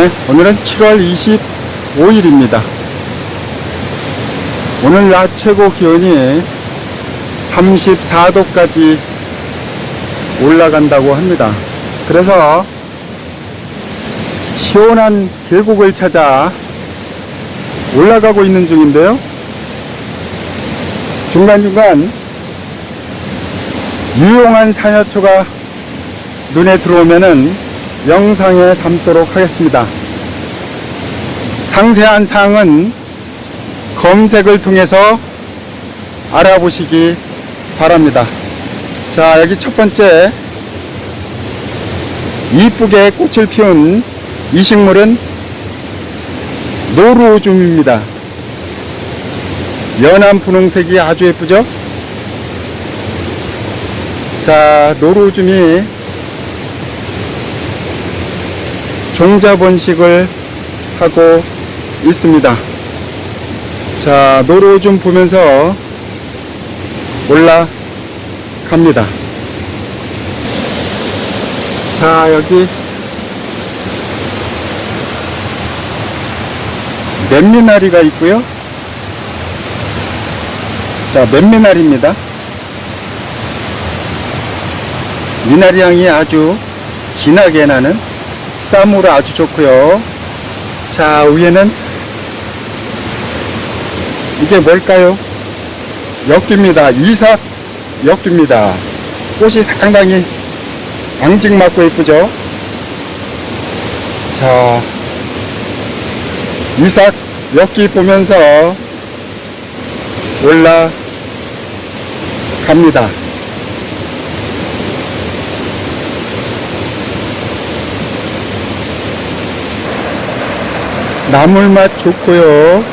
네, 오늘은 7월 25일입니다. 오늘 낮 최고 기온이 34도까지 올라간다고 합니다. 그래서 시원한 계곡을 찾아 올라가고 있는 중인데요. 중간중간 유용한 산야초가 눈에 들어오면은 영상에 담도록 하겠습니다. 상세한 사항은 검색을 통해서 알아보시기 바랍니다. 자, 여기 첫 번째 이쁘게 꽃을 피운 이 식물은 노루오줌입니다. 연한 분홍색이 아주 예쁘죠? 자, 노루오줌이 종자 번식을 하고 있습니다. 자, 노루오줌 보면서 올라갑니다. 자, 여기 맨미나리가 있고요. 자, 맨미나리입니다. 미나리 향이 아주 진하게 나는 쌈으로 아주 좋고요. 자, 위에는 이게 뭘까요? 엽기입니다. 이삭 엽기입니다. 꽃이 상당히 앙증맞고 예쁘죠? 자, 이삭 엽기 보면서 올라갑니다. 나물맛 좋고요.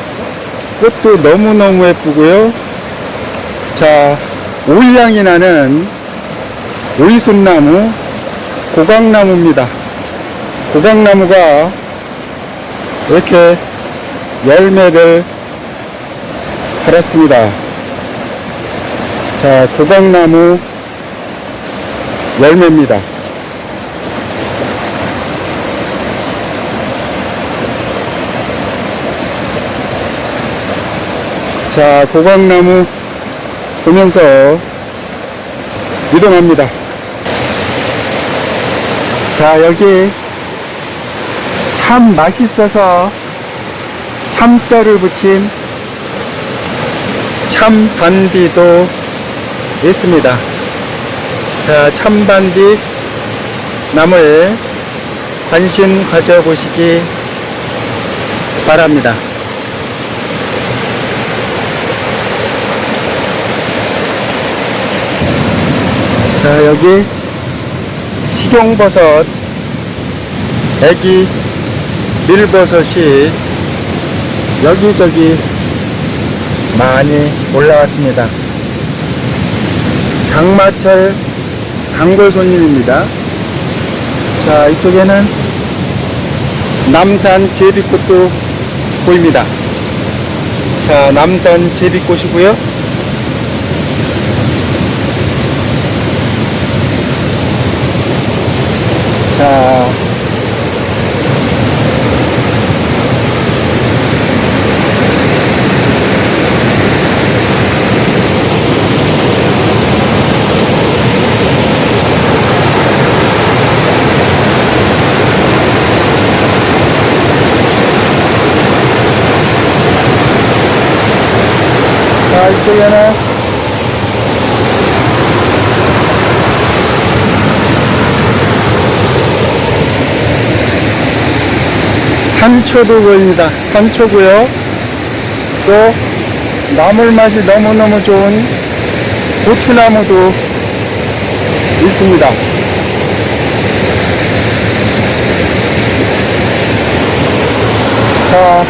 꽃도 너무너무 예쁘고요. 자, 오이향이 나는 오이순나무, 고강나무입니다. 고강나무가 이렇게 열매를 달았습니다. 자, 고강나무 열매입니다. 자, 고강나무 보면서 이동합니다. 자, 여기 참 맛있어서 참자를 붙인 참반디도 있습니다. 자, 참반디 나무에 관심 가져보시기 바랍니다. 자, 여기 식용버섯, 애기 밀버섯이 여기저기 많이 올라왔습니다. 장마철 단골 손님입니다. 자, 이쪽에는 남산 제비꽃도 보입니다. 자, 남산 제비꽃이고요. 자, 자, 이쪽에 산초도 보입니다. 산초고요. 또 나물 맛이 너무너무 좋은 고추나무도 있습니다. 자,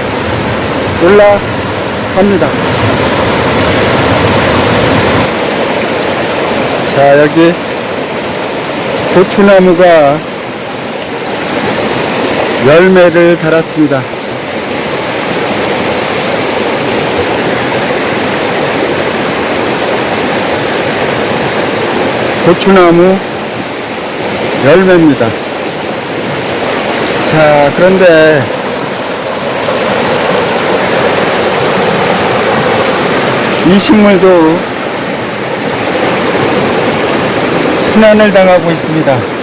올라갑니다. 자, 여기 고추나무가 열매를 달았습니다. 고추나무 열매입니다. 자, 그런데 이 식물도 순환을 당하고 있습니다.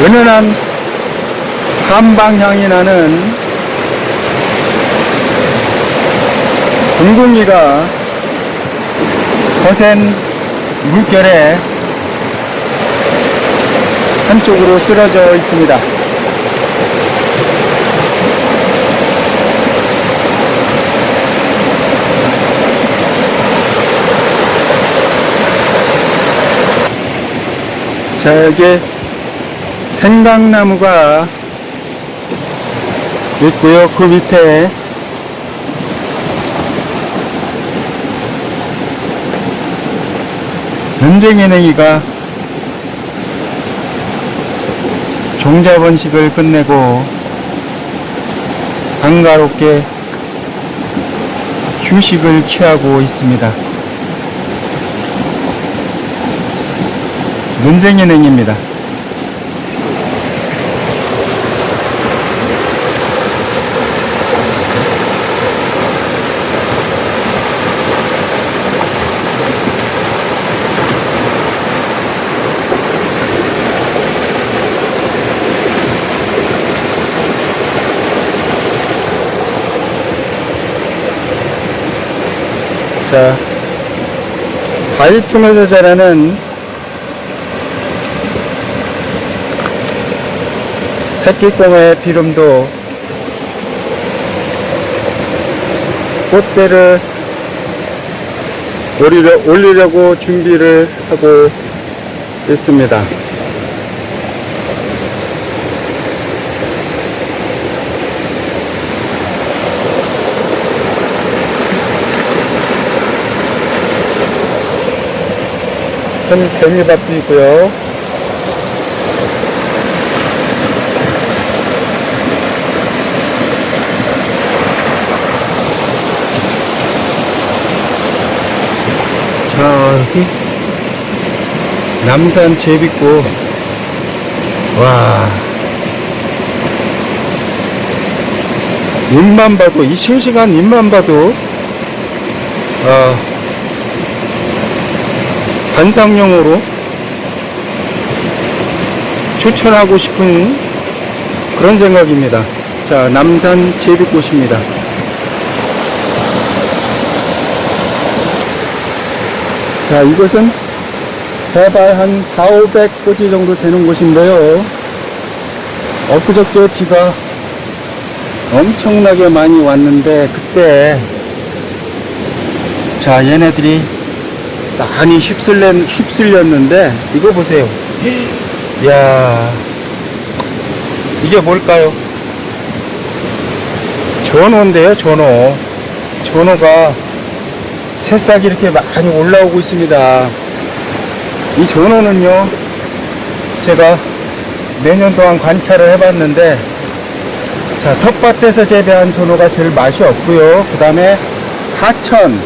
은은한 한방향이 나는 둥둥이가 거센 물결에 한쪽으로 쓰러져 있습니다. 자, 여기 생강나무가 있고요. 그 밑에 연쟁이냉이가 종자 번식을 끝내고 한가롭게 휴식을 취하고 있습니다. 문쟁이냉입니다. 자, 바위 틈에서 자라는 새끼꽁의 비름도 꽃대를 올리려, 올리려고 준비를 하고 있습니다. 큰 개미밭도 있고요. 자, 여기 남산 제비꽃. 와. 잎만 봐도, 이 싱싱한 잎만 봐도, 아, 관상용으로 추천하고 싶은 그런 생각입니다. 자, 남산 제비꽃입니다. 자, 이곳은 해발 한 4, 500꼬지 정도 되는 곳인데요. 엊그저께 비가 엄청나게 많이 왔는데, 그때, 자, 얘네들이 많이 휩쓸렸, 휩쓸렸는데, 이거 보세요. 이야, 이게 뭘까요? 전어인데요, 전어. 전어가 새싹이 이렇게 많이 올라오고 있습니다. 이 전어는요, 제가 내년 동안 관찰을 해봤는데, 자, 텃밭에서 재배한 전어가 제일 맛이 없고요. 그 다음에 하천,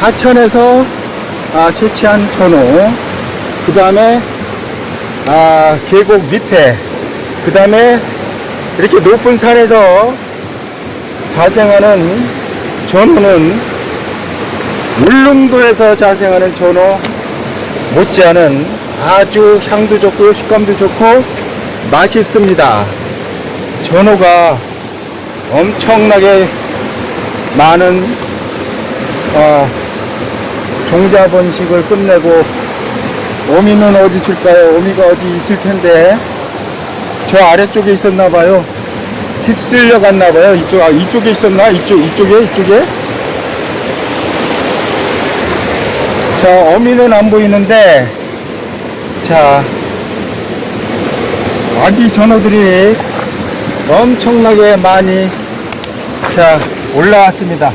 하천에서 아, 채취한 전어, 그 다음에 아, 계곡 밑에, 그 다음에 이렇게 높은 산에서 자생하는 전어는 울릉도에서 자생하는 전어 못지않은 아주 향도 좋고 식감도 좋고 맛있습니다. 전어가 엄청나게 많은 어, 종자 번식을 끝내고 어미는 어디 있을까요? 어미가 어디 있을 텐데 저 아래쪽에 있었나 봐요. 휩쓸려 갔나 봐요. 이쪽 아 이쪽에 있었나? 이쪽 이쪽에 이쪽에 자, 어미는 안 보이는데, 자, 아기 전어들이 엄청나게 많이, 자, 올라왔습니다.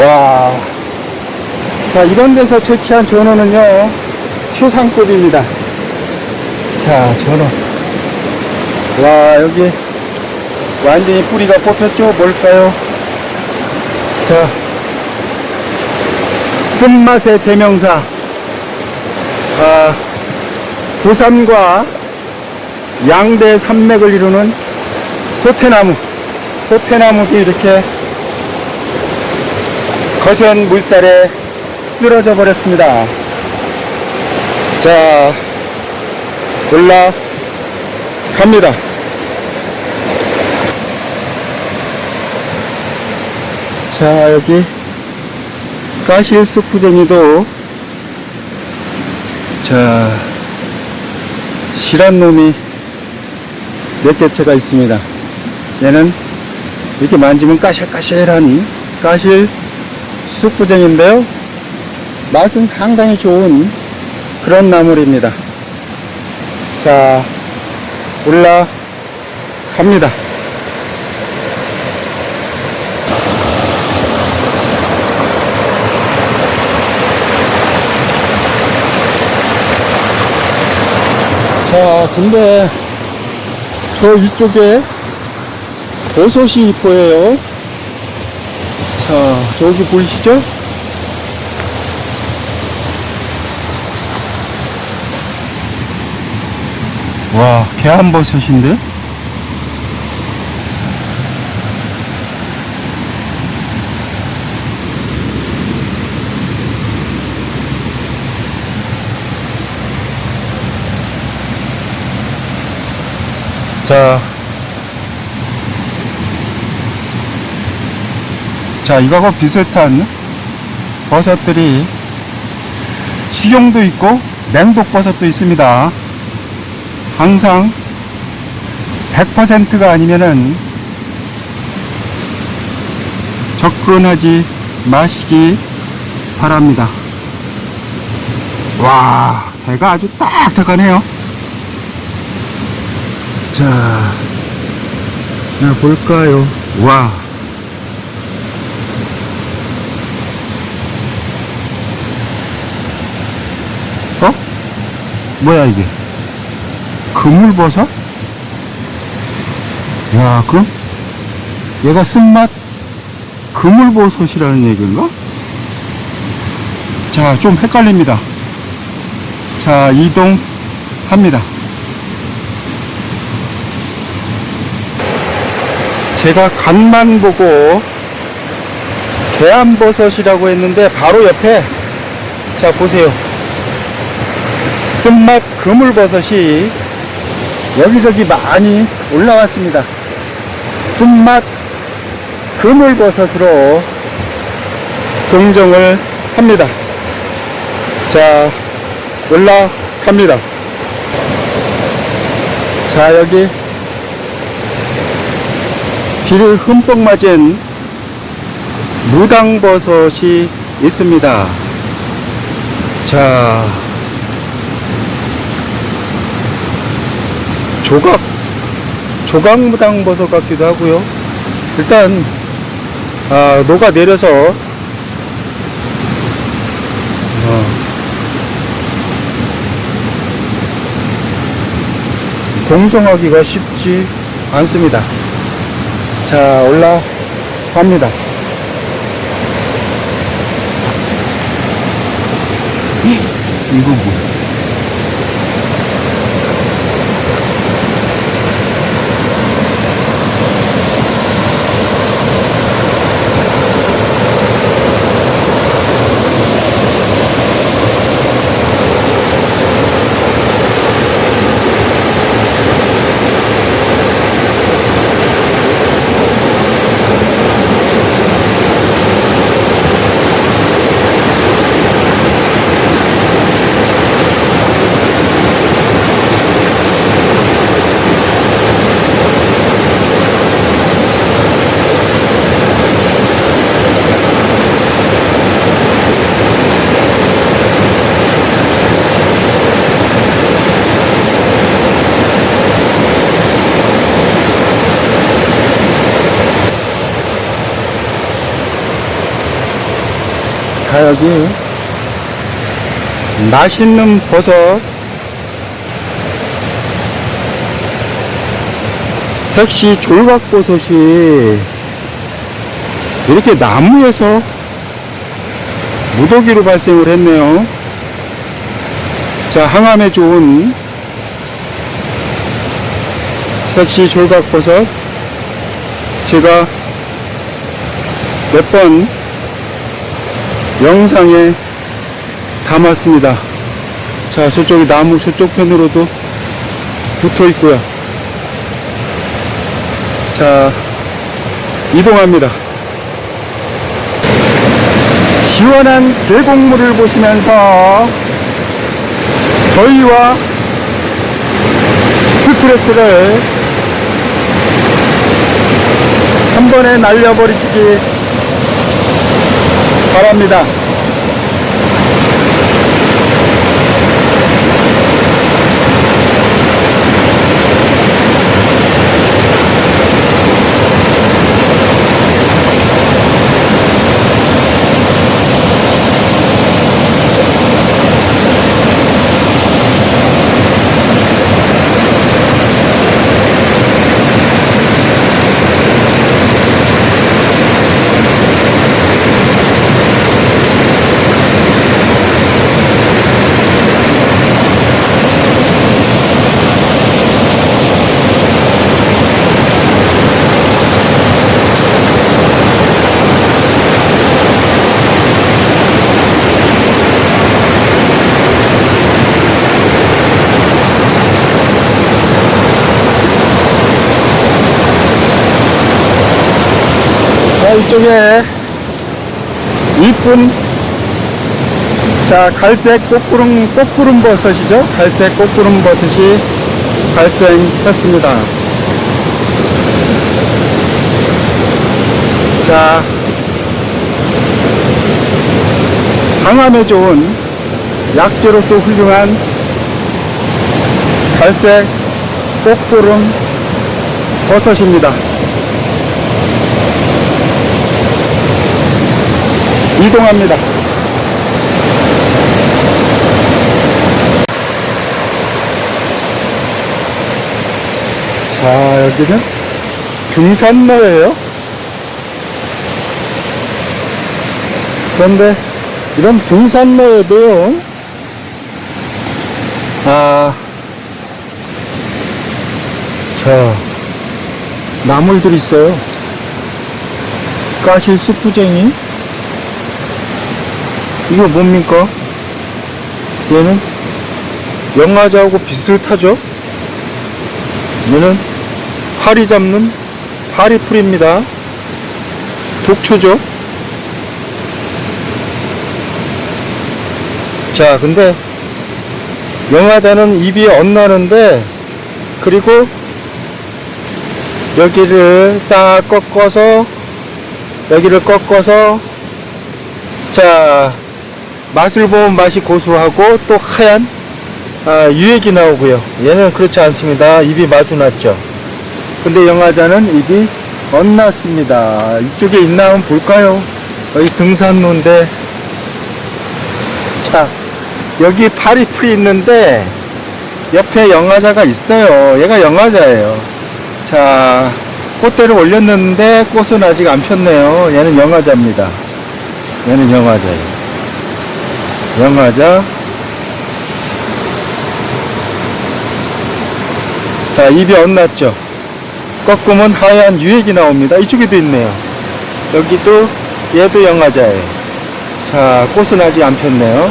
와. 자, 이런 데서 채취한 전어는요, 최상급입니다. 자, 전어. 와, 여기 완전히 뿌리가 뽑혔죠? 뭘까요? 자, 쓴맛의 대명사. 아, 부산과 양대 산맥을 이루는 소태나무. 소태나무도 이렇게 거센 물살에 쓰러져 버렸습니다. 자, 올라갑니다. 자, 여기 가실 수프쟁이도 자, 실한 놈이 몇 개체가 있습니다. 얘는 이렇게 만지면 까실까실한 까실 쑥부쟁인데요. 맛은 상당히 좋은 그런 나물입니다. 자, 올라갑니다. 자, 근데 저 이쪽에 버섯이 보여요. 자, 저기 보이시죠? 와, 개한버섯인데? 자, 자, 이거하고 비슷한 버섯들이 식용도 있고 냉독버섯도 있습니다. 항상 100%가 아니면은 접근하지 마시기 바랍니다. 와, 배가 아주 딱딱하네요. 자, 자 볼까요? 와. 어? 뭐야 이게? 그물버섯? 야, 그럼 얘가 쓴맛 그물버섯이라는 얘기인가? 자, 좀 헷갈립니다. 자, 이동합니다. 제가 간만 보고 계안버섯이라고 했는데 바로 옆에 자 보세요 쓴맛 그물버섯이 여기저기 많이 올라왔습니다. 쓴맛 그물버섯으로 긍정을 합니다. 자 올라갑니다. 자 여기 비를 흠뻑 맞은 무당버섯이 있습니다. 자, 조각, 조각무당 버섯 같기도 하고요. 일단, 아, 녹아 내려서, 어, 공정하기가 쉽지 않습니다. 자, 올라갑니다. 이거 뭐? 자, 여기 맛있는 버섯. 색시 졸각버섯이 이렇게 나무에서 무더기로 발생을 했네요. 자, 항암에 좋은 섹시 졸각버섯. 제가 몇번 영상에 담았습니다. 자, 저쪽이 나무 저쪽 편으로도 붙어 있고요. 자, 이동합니다. 시원한 계곡물을 보시면서 더위와 스트레스를 한 번에 날려버리시기 바랍니다. 자, 이쪽에 이쁜 자, 갈색 꽃구름, 꽃구름 버섯이죠. 갈색 꽃구름 버섯이 발생했습니다. 자, 항암에 좋은 약재로서 훌륭한 갈색 꽃구름 버섯입니다. 이동합니다. 자, 여기는 등산로예요. 그런데 이런 등산로에도요, 아, 저, 나물들이 있어요. 까실 수프쟁이. 이거 뭡니까? 얘는 영화자하고 비슷하죠? 얘는 파리 잡는 파리풀입니다. 독초죠? 자, 근데 영화자는 입이 엇나는데 그리고 여기를 딱 꺾어서 여기를 꺾어서 자 맛을 보면 맛이 고소하고 또 하얀 아, 유액이 나오고요. 얘는 그렇지 않습니다. 입이 마주났죠. 근데 영화자는 입이 엇났습니다. 이쪽에 있나 한번 볼까요? 여기 등산로인데 자 여기 파리 풀이 있는데 옆에 영화자가 있어요. 얘가 영화자예요. 자 꽃대를 올렸는데 꽃은 아직 안 폈네요. 얘는 영화자입니다. 얘는 영화자예요. 영화자. 자, 입이 엇났죠? 꺾으면 하얀 유액이 나옵니다. 이쪽에도 있네요. 여기도, 얘도 영화자예요. 자, 꽃은 아직 안 폈네요.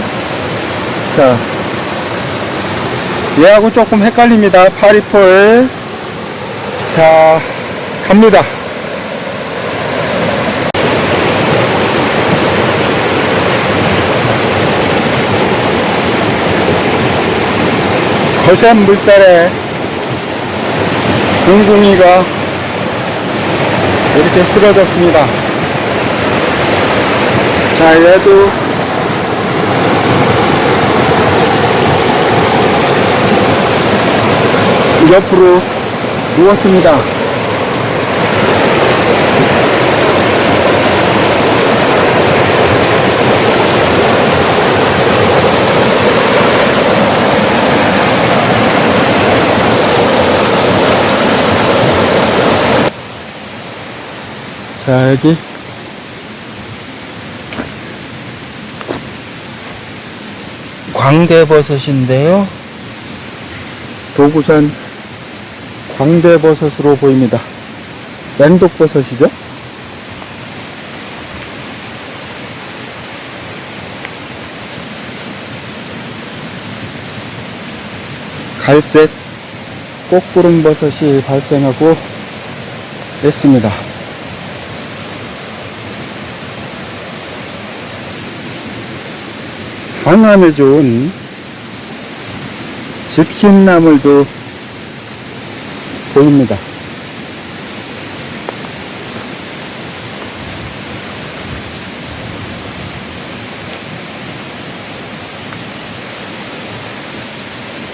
자, 얘하고 조금 헷갈립니다. 파리폴. 자, 갑니다. 거센 물살에 둥둥이가 이렇게 쓰러졌습니다. 자, 얘도 옆으로 누웠습니다. 자, 여기. 광대버섯인데요. 도구산 광대버섯으로 보입니다. 맹독버섯이죠? 갈색 꽃구름버섯이 발생하고 있습니다. 항암에 좋은 집신나물도 보입니다.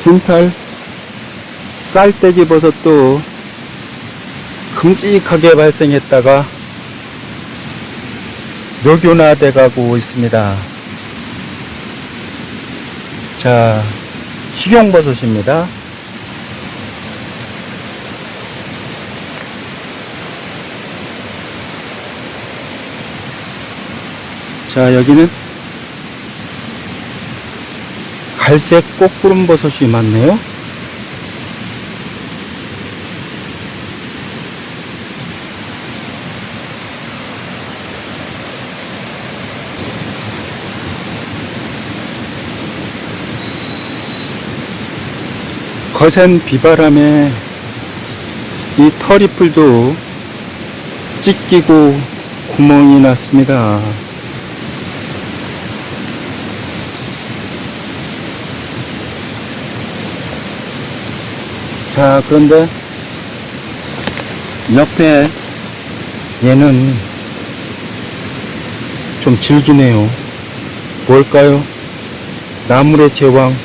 흰탈 깔때기 버섯도 큼직하게 발생했다가 묘균화돼 가고 있습니다. 자, 식용버섯입니다. 자, 여기는 갈색 꽃구름버섯이 많네요. 거센 비바람에 이 터리풀도 찢기고 구멍이 났습니다. 자, 그런데 옆에 얘는 좀 질기네요. 뭘까요? 나물의 제왕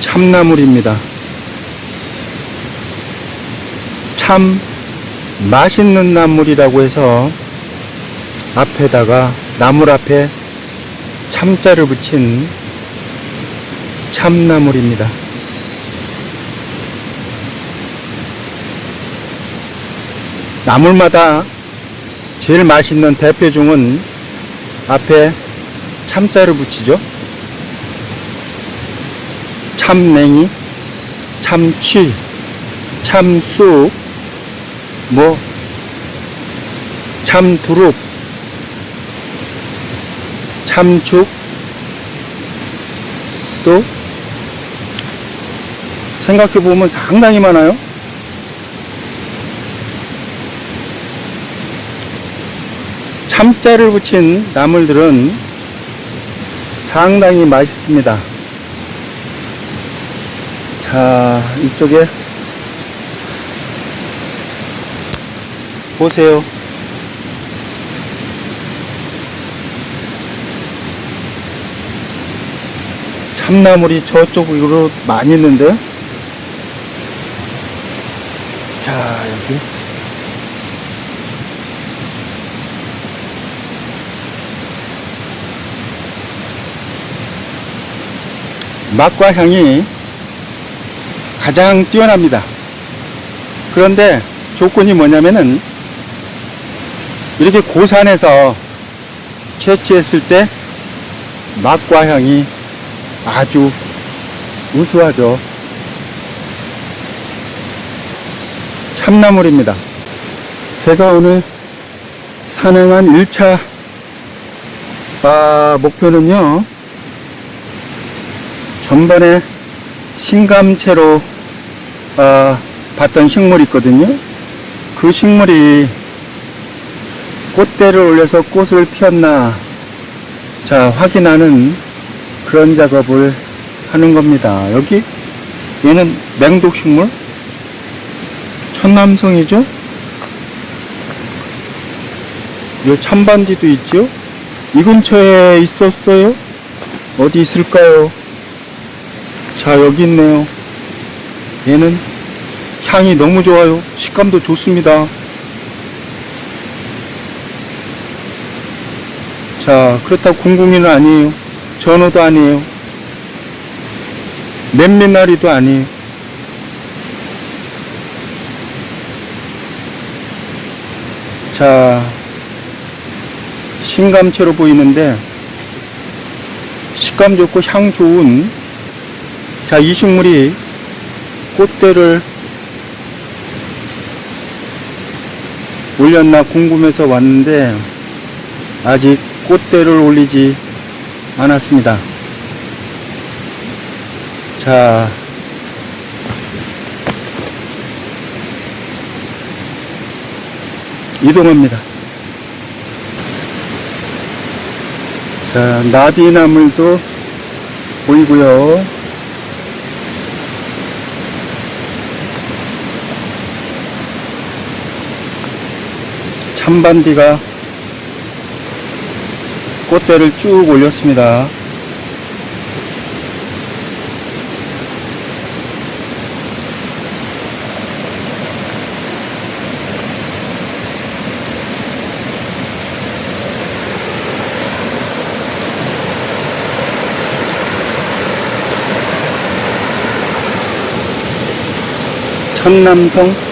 참나물입니다. 참 맛있는 나물이라고 해서 앞에다가 나물 앞에 참자를 붙인 참나물입니다. 나물마다 제일 맛있는 대표 중은 앞에 참자를 붙이죠. 참냉이, 참취, 참쑥, 뭐, 참두릅, 참죽, 또, 생각해보면 상당히 많아요. 참자를 붙인 나물들은 상당히 맛있습니다. 자, 이쪽에 보세요. 참나물이 저쪽으로 많이 있는데. 자, 여기. 맛과 향이 가장 뛰어납니다. 그런데 조건이 뭐냐면은 이렇게 고산에서 채취했을 때 맛과 향이 아주 우수하죠. 참나물입니다. 제가 오늘 산행한 1차 아, 목표는요. 전번에 신감채로 어, 봤던 식물이 있거든요. 그 식물이 꽃대를 올려서 꽃을 피웠나 자 확인하는 그런 작업을 하는 겁니다. 여기 얘는 맹독식물 천남성이죠. 요 참반디도 있죠. 이 근처에 있었어요. 어디 있을까요? 자 여기 있네요 얘는 향이 너무 좋아요. 식감도 좋습니다. 자 그렇다고 궁궁이는 아니에요. 전어도 아니에요. 맨미나리도 아니에요. 자 신감채로 보이는데 식감 좋고 향 좋은 자, 이 식물이 꽃대를 올렸나 궁금해서 왔는데 아직 꽃대를 올리지 않았습니다. 자, 이동합니다. 자, 나비나물도 보이고요. 참반디가 꽃대를 쭉 올렸습니다. 천남성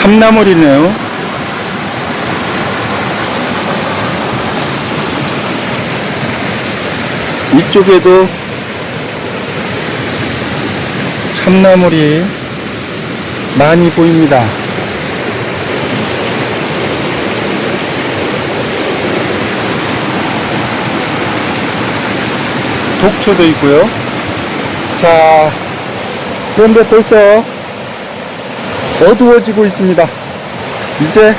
참나물이네요. 이쪽에도 참나물이 많이 보입니다. 독초도 있고요. 자, 그런데 벌써 어두워지고 있습니다. 이제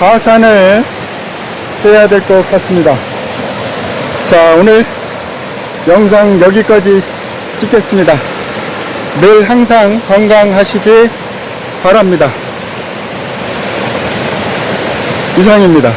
하산을 해야 될 것 같습니다. 자, 오늘 영상 여기까지 찍겠습니다. 늘 항상 건강하시길 바랍니다. 이상입니다.